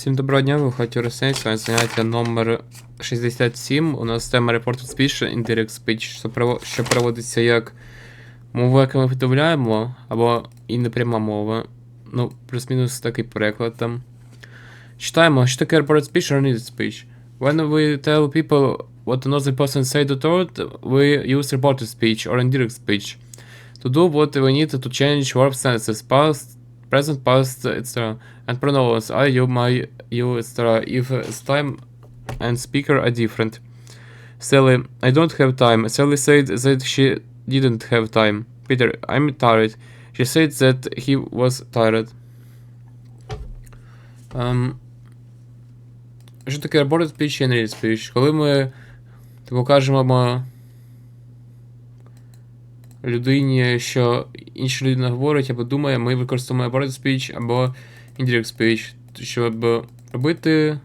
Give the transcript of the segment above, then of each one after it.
Всім доброго дня, ви хаті Росей, сьогодні заняття номер 67. У нас тема Reported Speech Indirect Speech, що, перево- що переводиться як мова, яку ми повідомляємо, або і непряма мова. Ну, плюс-мінус такий переклад там. Читаємо, що таке Reported Speech or Needed Speech. When we tell people what another person said or told, we use reported speech or indirect speech. To do what we need to change verb sentences, past, present, past, etc. and pronouns I, you, my, you, etc. if uh, time and speaker are different. Sally, I don't have time. Sally said that she didn't have time. Peter, I'm tired. She said that he was tired. Um, що таке reported speech і unread speech? Коли ми типу, кажемо людині, що інша людина говорить або думає, ми використовуємо reported speech або indirect speech, щоб робити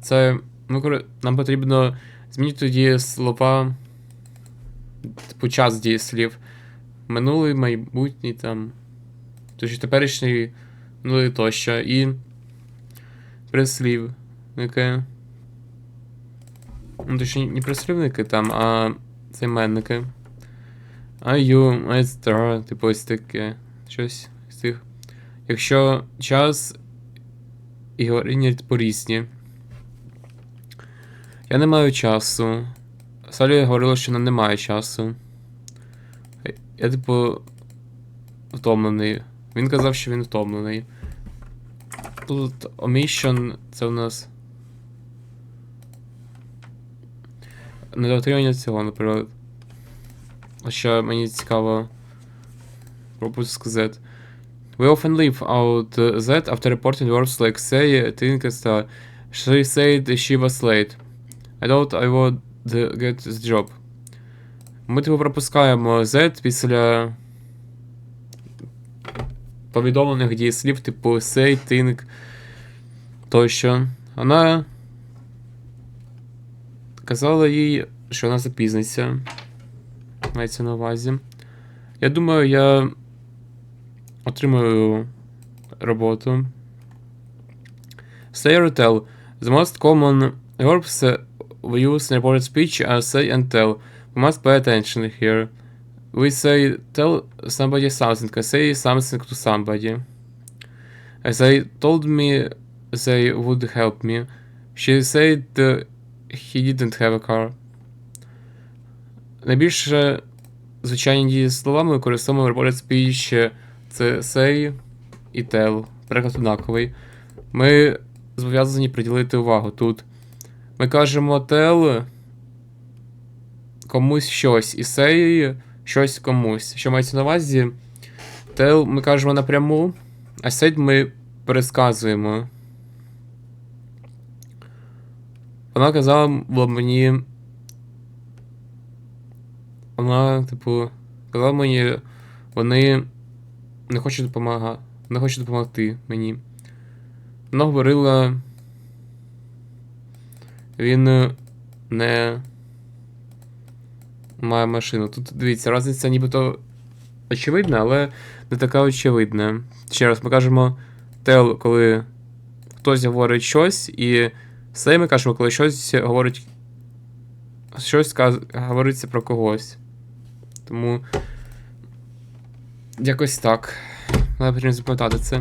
це, кор- нам потрібно змінити дієслова, типу час дієслів. Минулий, майбутній там. Тож теперішній, минулий тощо. І прислівники. Ну, точніше, не прислівники там, а займенники. Ю, майстра, типу ось таке. Щось з цих. Якщо час і говоріння типу різні. Я не маю часу. Салі говорила, що вона не має часу. Я, типу, втомлений. Він казав, що він втомлений. Тут omission це у нас. Недоотримання цього, наприклад. А мені цікаво. Пропуск сказати. We often leave out that after reporting words like say, think. She said she was late. I thought I would get this job. Ми типу пропускаємо Z після повідомлених дієслів, типу say, think тощо. Вона казала їй, що вона запізниться. Мається на увазі. Я думаю, я отримую роботу. Say or tell. The most common verbs uh, we use in reported speech are say and tell. We must pay attention here. We say tell somebody something, I say something to somebody. They told me they would help me. She said uh, he didn't have a car. Найбільше звичайні дієслова ми використовуємо reported speech це say і tell. Переклад однаковий. Ми зобов'язані приділити увагу тут. Ми кажемо tell комусь щось і say щось комусь. Що мається на увазі? Tell ми кажемо напряму, а said ми пересказуємо. Вона казала мені. Вона, типу, казала мені, вони не хочуть допомагати. Не хочуть допомогти мені. Вона говорила. Він не має машину. Тут дивіться, різниця нібито очевидна, але не така очевидна. Ще раз, ми кажемо tell, коли хтось говорить щось, і say ми кажемо, коли щось говорить. Щось говориться про когось. Тому. Якось так. Треба потрібно запам'ятати це.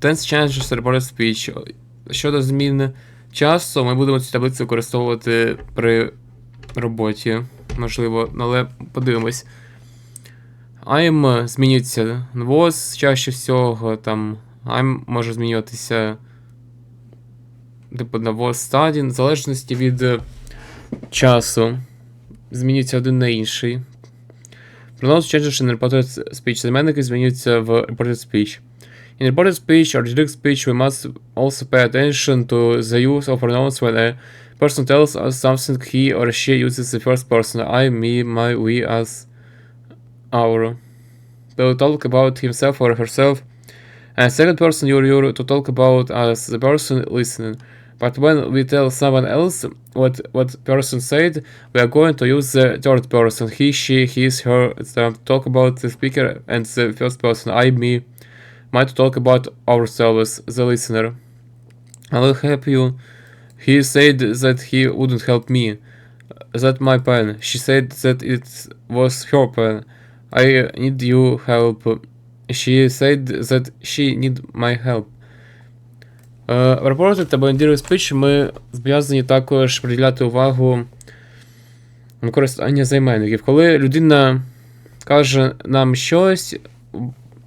Tense changes reported speech. Щодо змін часу, ми будемо цю таблицю використовувати при роботі. Можливо, але подивимось. I'm змінюється was чаще всього, там I'm може змінюватися типу на was studying, в залежності від часу. Змінюється один на інший. Pronouns changes in reported speech. Займенники змінюються в reported speech. In reported speech or direct speech, we must also pay attention to the use of pronouns when a person tells us something he or she uses the first person I, me, my, we, us, our. To talk about himself or herself. And second person your, your to talk about us, the person listening. But when we tell someone else what what person said, we are going to use the third person, he, she, his, her, etc. to um, talk about the speaker and the first person, I, me, might talk about ourselves, the listener. I'll help you. He said that he wouldn't help me. That my pen. She said that it was her pen. I need you help. She said that she need my help. Е, В репорті та бандіри спич ми зобов'язані також приділяти увагу використання займенників. Коли людина каже нам щось,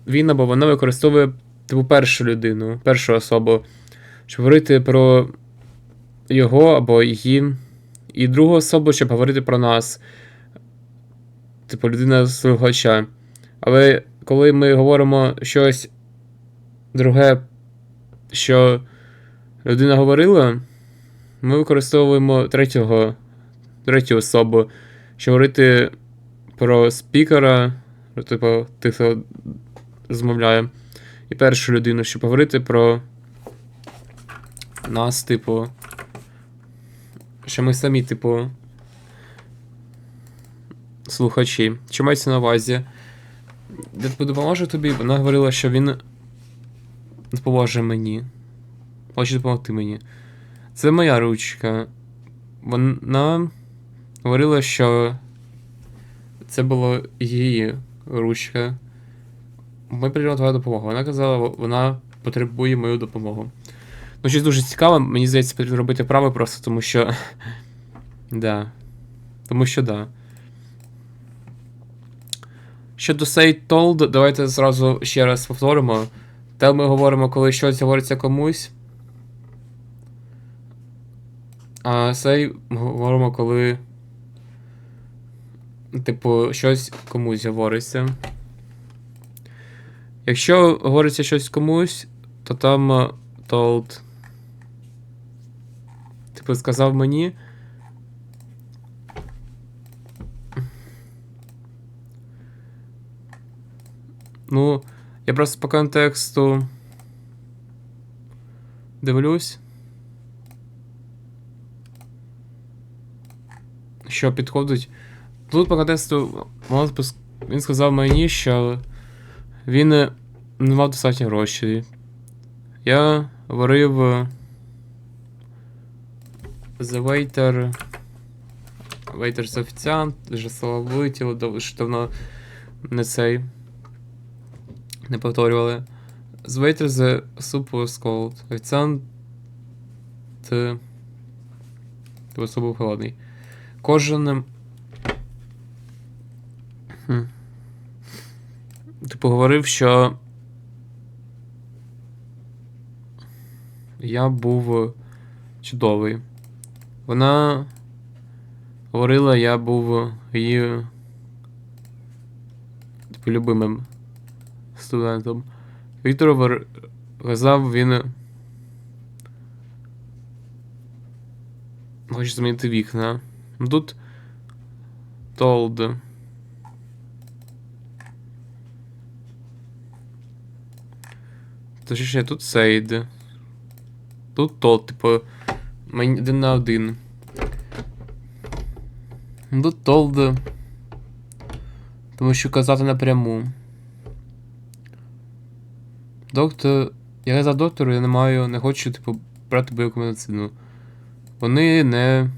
він або вона використовує типу першу людину, першу особу, щоб говорити про його або її, і другу особу, щоб говорити про нас. Типу людина слухача. Але коли ми говоримо щось друге, що людина говорила, ми використовуємо третього, третю особу, щоб говорити про спікера, типу, тих, хто розмовляє, і першу людину, щоб говорити про нас, типу. Що ми самі, типу. Слухачі. Що мається на увазі? Де допоможе тобі? Вона говорила, що він допоможе мені. Хоче допомогти мені. Це моя ручка. Вона говорила, що це була її ручка. Ми прийняли твою допомогу. Вона казала, вона потребує мою допомогу. Ну, щось дуже цікаве, мені здається, потрібно робити вправи просто, тому що. Да. Тому що да. Щодо say told, давайте зразу ще раз повторимо. Те ми говоримо, коли щось говориться комусь. А ми говоримо, коли. Типу, щось комусь говориться. Якщо говориться щось комусь, то там е, told. Типу, сказав мені. Ну, я просто по контексту дивлюсь. Що підходить. Тут по контексту він сказав мені, що він не мав достатньо грошей. Я говорив The waiter. Waiter з офіціант, вже слово вилетіло, що давно не цей. Не повторювали. Waiter the soup was cold. Офіціант. Тобто суп був холодний. Кожен. Хм. Типу говорив, що. Я був чудовий. Вона говорила, я був її типу, любимим студентом. Віктор казав, він хоче змінити вікна. Тут told. Точніше, тут said. Тут told, типу, мені один на один. Тут told. Тому що казати напряму. Доктор. Я казав доктору, я не маю, не хочу, типу, брати бойову медицину. Вони не.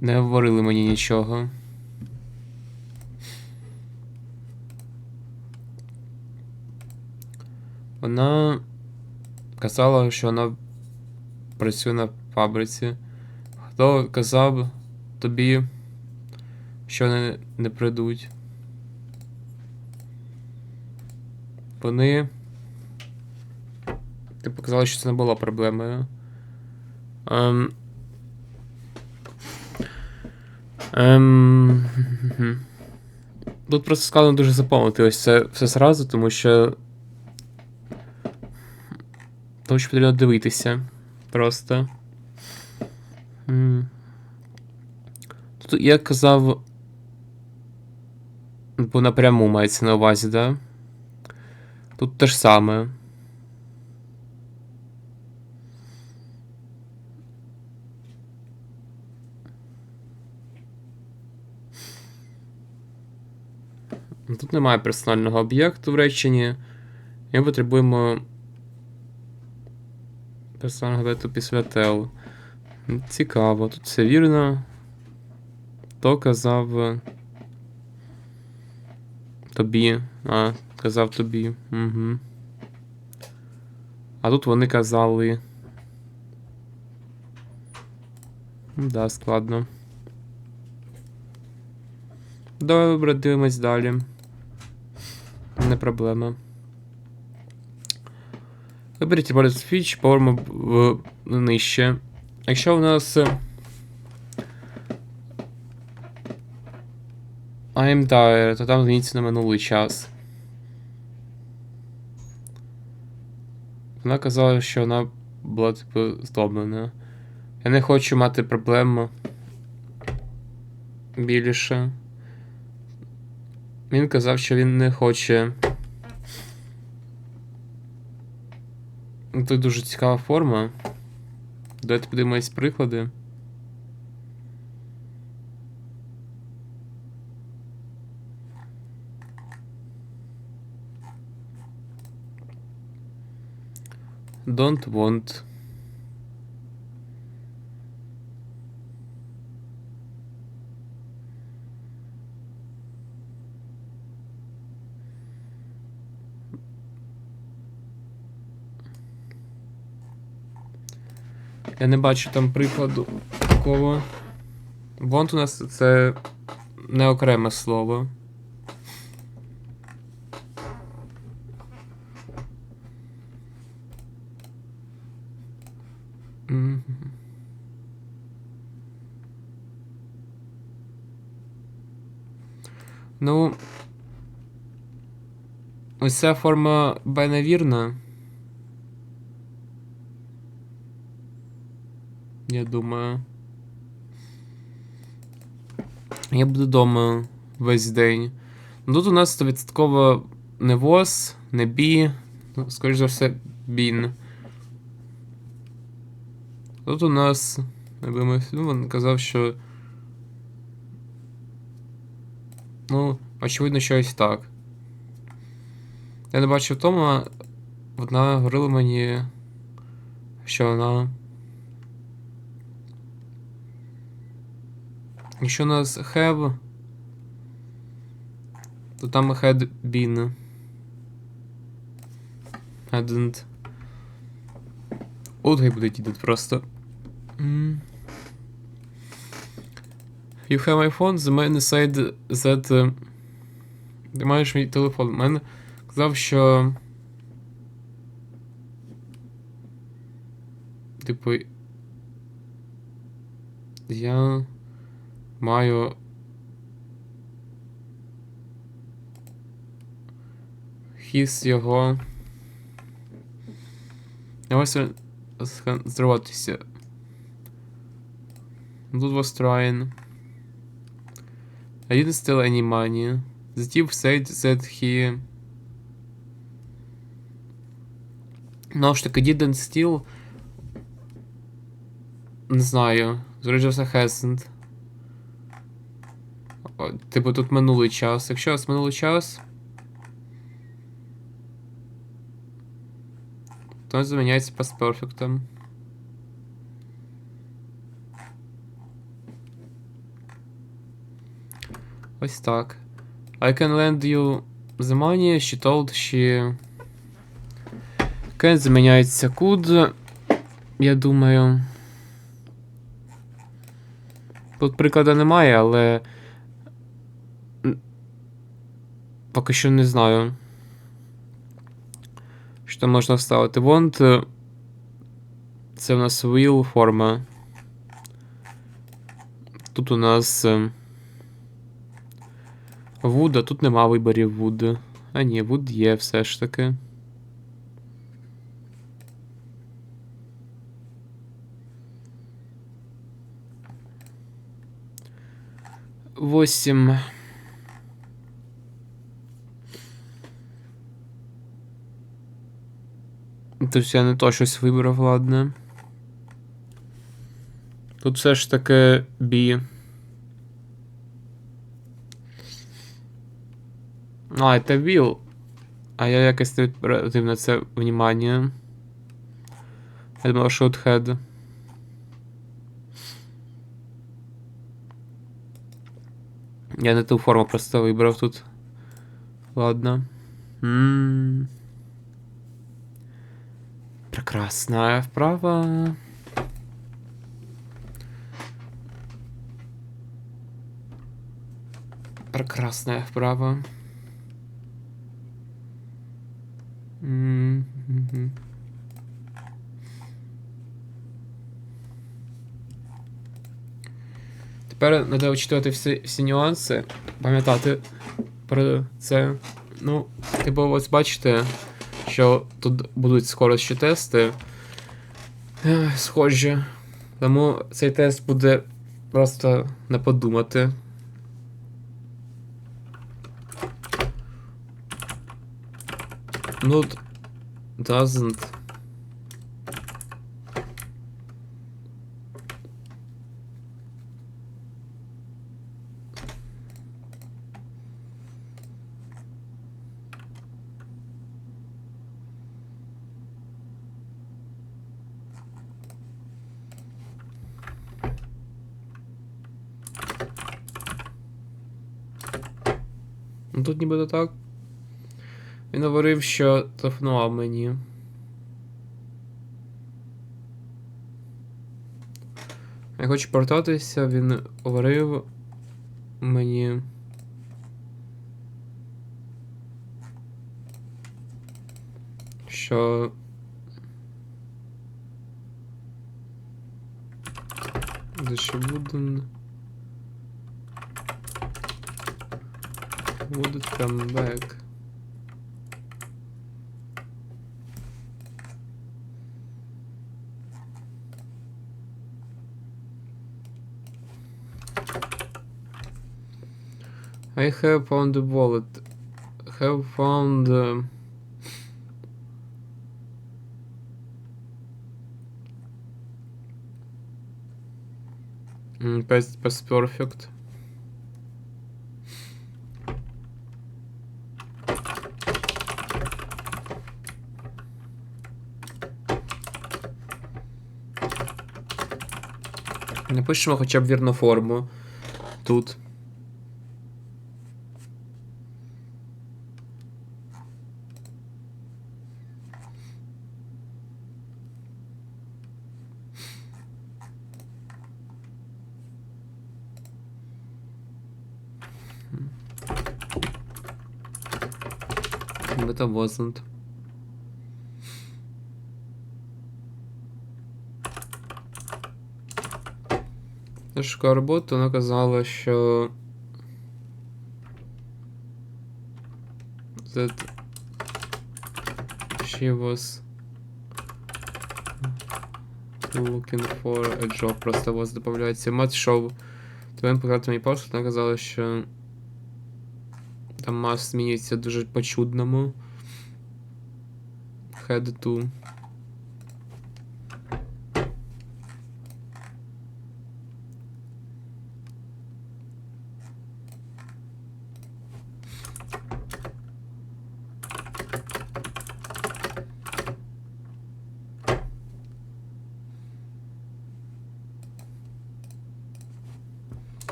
Не говорили мені нічого. Вона казала, що вона працює на фабриці. Хто казав тобі, що вони не прийдуть? Вони. Ти показали, що це не було проблемою. Ем... Ем... Тут просто складно дуже заповнити ось це все зразу, тому що. Тому що потрібно дивитися. Просто. Тут я казав. Бо напряму мається на увазі, да? Тут те ж саме. Тут немає персонального об'єкту в реченні. Ми потребуємо персонального об'єкту після тел. Цікаво, тут все вірно. То казав тобі. А, казав тобі. Угу. А тут вони казали. Да, складно. Добре, дивимось далі. Не проблема. Виберіть Speech, повернемо в нижче. Якщо у нас. Е, I'm то там зміниться на минулий час. Вона казала, що вона була, типу, здоблена. Я не хочу мати проблем більше. Він казав, що він не хоче. Ну, Тут дуже цікава форма. Давайте подивимось приклади. Don't want. Я не бачу там прикладу такого. Want у нас це не окреме слово. Ну. Ось ця форма Б невірна. Я думаю. Я буду вдома весь день. Ну, Тут у нас стовідсотково не ВОЗ, не бі. Ну, скоріш за все, бін. Тут у нас. Ну, він казав, що. Ну, очевидно, щось так. Я не бачив Тома. Вона говорила мені, що вона. Якщо у нас have, то там had been. Hadn't. От буде йти просто. Mm. You have my phone, the man said that... uh, Ти маєш мій телефон. Мен казав, що... Типу... Я... Маю. Хіс його. Я ось зриватися. Тут was trying. I didn't steal any money. The thief said that he. Ну ж таки, didn't steal. Не знаю. Зрозумів, hasn't. Типу тут минулий час. Якщо у вас минулий час. То заміняється пастперфектом. Ось так. I can lend you the money. She told she. Can заміняється could. Я думаю. Тут прикладу немає, але. Поки що не знаю. Що можна вставити? Want. Це у нас will форма. Тут у нас. Е, Would, а тут нема виборів would. А ні, would є все ж таки. Восемь. Тобто я не то щось вибрав, ладно. Тут все ж таки B. А, це Віл. А я якось не відбратив на це внимання. Я думав. Я не ту форму просто вибрав тут. Ладно. М. Прекрасная вправа. Прекрасная вправа. Тепер треба учитувати всі, всі нюанси, пам'ятати про це. Ну, типу, ось бачите, що тут будуть скоро ще тести. Схожі. Тому цей тест буде просто не подумати. Д- doesn't. Ну тут нібито так. Він говорив, що телефонував мені. Я хочу повертатися, він говорив мені. Що. Де ще Wooden Would it I have found the wallet. Have found. um, mm, past, past perfect. Напишемо хоча б вірну форму тут. But wasn't. Я шукав вона казала, що. That she was looking for a job, просто was додається. Мат шоу. Твоїм показати мій пошук, вона казала, що там мас змінюється дуже по-чудному. Head to.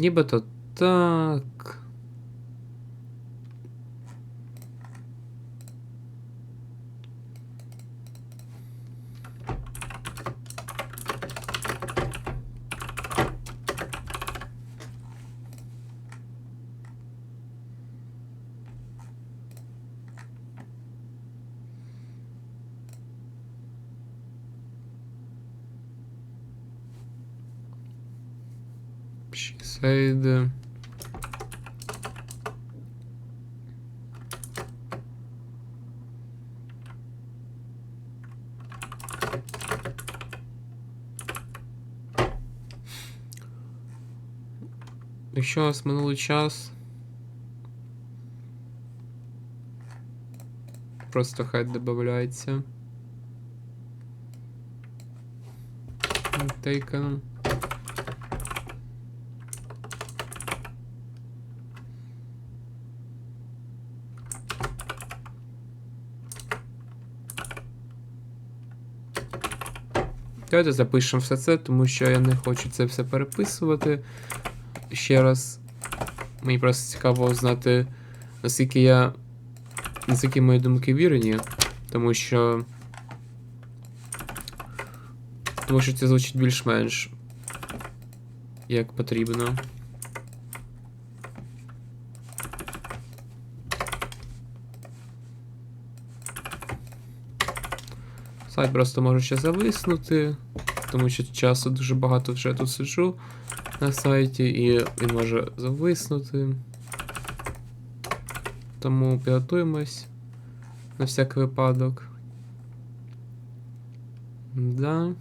Нібито так. Shade. Якщо у нас минулий час. Просто хай додається. Тейканом. Давайте запишемо все це, тому що я не хочу це все переписувати. Ще раз. Мені просто цікаво знати, наскільки я. Наскільки мої думки вірені. Тому що. Тому що це звучить більш-менш як потрібно. Сайт просто може ще зависнути, тому що часу дуже багато вже тут сиджу на сайті, і він може зависнути. Тому підготуємось на всякий випадок. Да.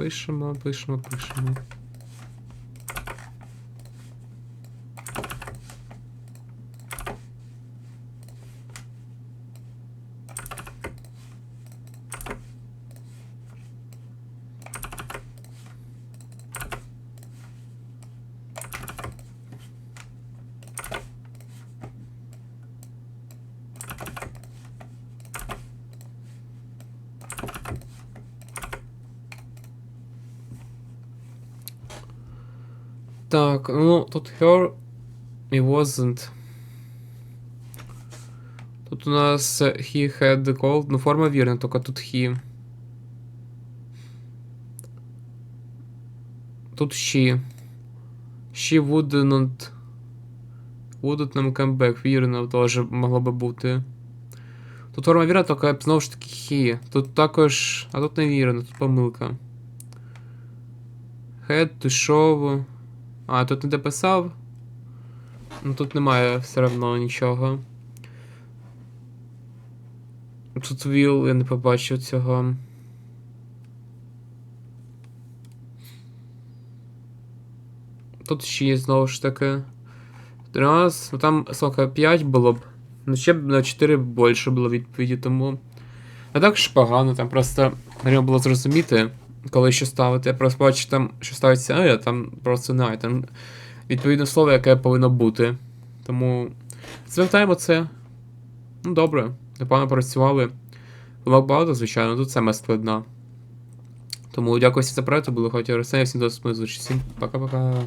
Пишемо, пишемо, пишемо. Так, ну тут her і wasn't. Тут у нас he had called. Ну, форма вірна, тільки тут he. Тут she. She wouldn't. Wouldn't нам come back. Вірно, теж могло би бути. Тут форма вірна, тільки знову ж таки he. Тут також. А тут не вірно, тут помилка. Had to show. А, тут не дописав. Ну тут немає все одно нічого. Тут віл, я не побачив цього. Тут ще є знову ж таки. Раз, ну там сколько, 5 було б. Ну ще б на 4 більше було відповіді, тому. А так ж погано, там просто треба було зрозуміти, коли що ставити. Я просто бачу там, що ставиться а я там просто не, там відповідне слово, яке повинно бути. Тому звертаємо це. Ну, добре, непогано працювали. Помилок багато, звичайно, тут саме складна. Тому дякую всім за перегляд, були хоч Росія. всім до зустрічі. Всім пока-пока.